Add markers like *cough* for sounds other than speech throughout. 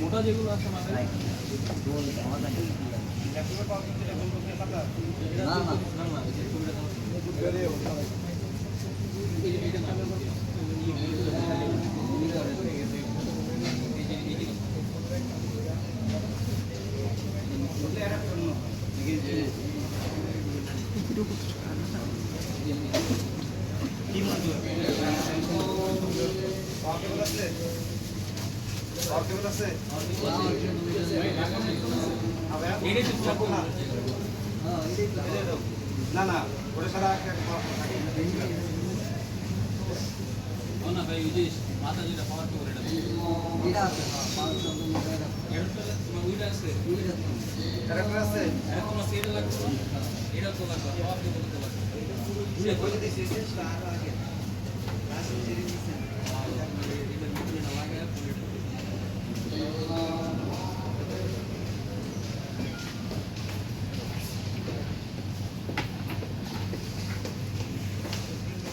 মোটা যেগুলো আছে না না। না না না এই যে ছবিটা দাও। এই যে এইটা নাম। এই যে এই যে এইটাই তো চাকু না না না ওটা সারা ও না ভাই ওই যে মাথা যেটা পাওয়ার করে এটা এটা তো তোমার ওইটা আছে ক্যারেক্টার আছে এটা তোমার সেটা লাগবে না? এটা তো লাগবে পাওয়ার কেবল তো লাগবে ওই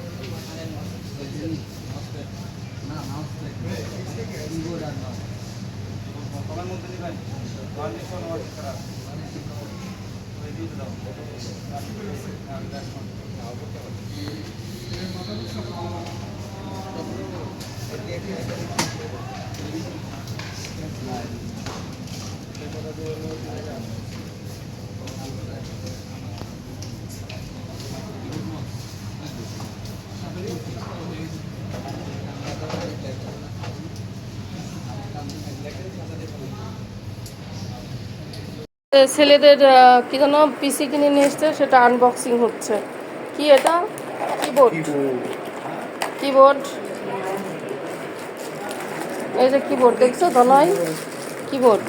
বলে দিছি এটা ভিতরে না লাগায় পুরো প্রধানমন্ত্রী নেবেন। কন্ডিশন ওয়ার্ক করা ওই দিয়ে দাও। ছেলেদের কি যেন পিসি কিনে নিয়ে এসছে সেটা আনবক্সিং হচ্ছে। কি এটা? কিবোর্ড কিবোর্ড এই যে কিবোর্ড দেখছ ধনয় কিবোর্ড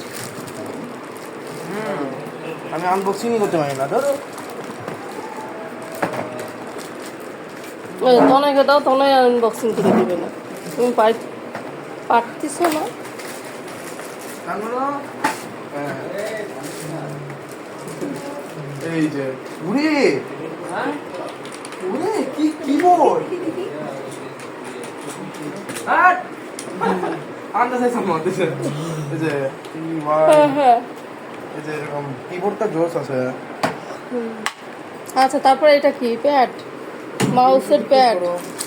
আমি আনবক্সিংই করতে পারি না ধরো। ধনয়কে দাও ধনয় আনবক্সিং করে দিবে না। তুমি পাই পারতিছো না? এই যে উড়ে উড়ে কি কিবোর্ড আন্দাজ আছে আমার দেশে এই যে হ্যাঁ হ্যাঁ। এই যে এরকম কিবোর্ডটা জোস আছে। আচ্ছা তারপরে এটা কি? প্যাড মাউসের প্যাড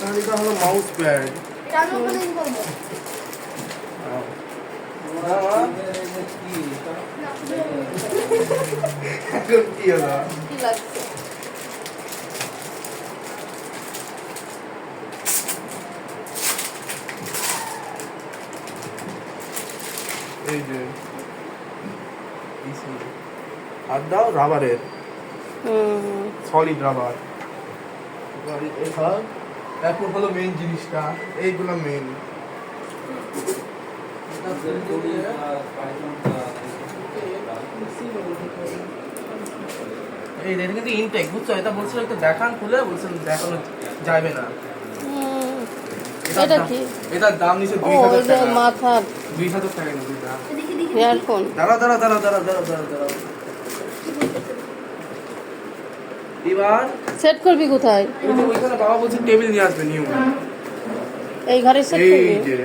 আর এটা হলো মাউস প্যাড এখন কি হলো কি এই যে। হাত দাও রাবারের সলিড রাবার এখন হলো মেইন জিনিসটা এইগুলো মেইন এই এটা কিন্তু ইনটেক বুঝছ? এটা বলছিল একটু দেখান খুলে বলছেন দেখানো যাবে না। এটা কি? এটার দাম নিচে ও দুই ওই হাজার টাকা। মাথার দুই হাজার টাকা নিচে দাম ইয়ারফোন। দাঁড়া দাঁড়া দাঁড়া দাঁড়া দাঁড়া দাঁড়া দাঁড়া এবার সেট করবি কোথায়? ওই ওইখানে বাবা বলছে টেবিল নিয়ে আসবে নিউ। এই ঘরে সেট এই করবি? যে।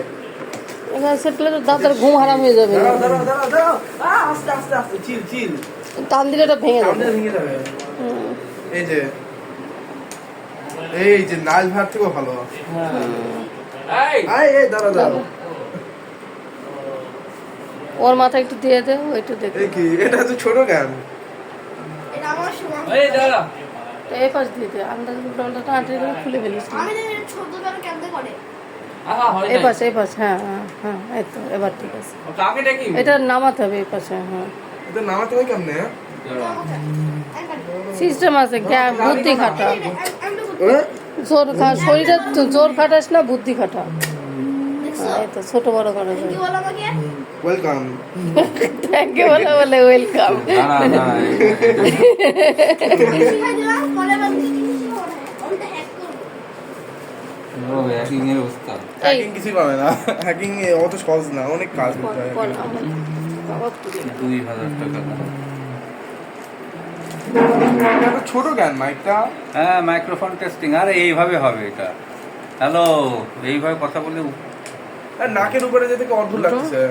এখানে সেট করলে তো দাদার ঘুম হারাম হয়ে যাবে। আস্তে আস্তে আস্তে চিল চিল। টান দিলে এটা ভেঙে যাবে। ভেঙে যাবে। এই যে এই যে নাল ভাত থেকেও ভালো। এই। এই দাঁড়া দাঁড়া ওর মাথা একটু দিয়ে দে ও একটু দেখে। কি এটা তো ছোট গান এই দাঁড়া। এই পাশ দিয়ে দে আন্দাজ উল্টা টানতে খুলে ফেলিস। না। আমি ছোট কেমনে করে। এই পাশে এই পাশে হ্যাঁ হ্যাঁ হ্যাঁ এই তো এবার ঠিক আছে। এটা নামাতে হবে এই পাশে হ্যাঁ। এটা নামাতে হয় কেমনে? সিস্টেম আছে জ্ঞান বুদ্ধি খাটা? জোর খা শরীরে তো জোর খাটাস না বুদ্ধি খাটা। হ্যাঁ, এই তো ছোট বড় করে বলো ওয়েলকাম থ্যাংক ইউ বলে বলে *laughs* ওয়েলকাম শিখাই দিলাম পরে আবার কি কিছু হবে আমি তো হ্যাক করব পাবে হ্যাকিং এর অবস্থা হ্যাকিং কিছুই পাবে না। হ্যাকিং অত সহজ না অনেক কাজ করতে হয়। দুই হাজার টাকা ছোট মাইকটা হ্যাঁ মাইক্রোফোন টেস্টিং আরে এইভাবে হবে এটা। হ্যালো এইভাবে কথা বলে নাকের উপরে যেতে অদ্ভুত লাগছে।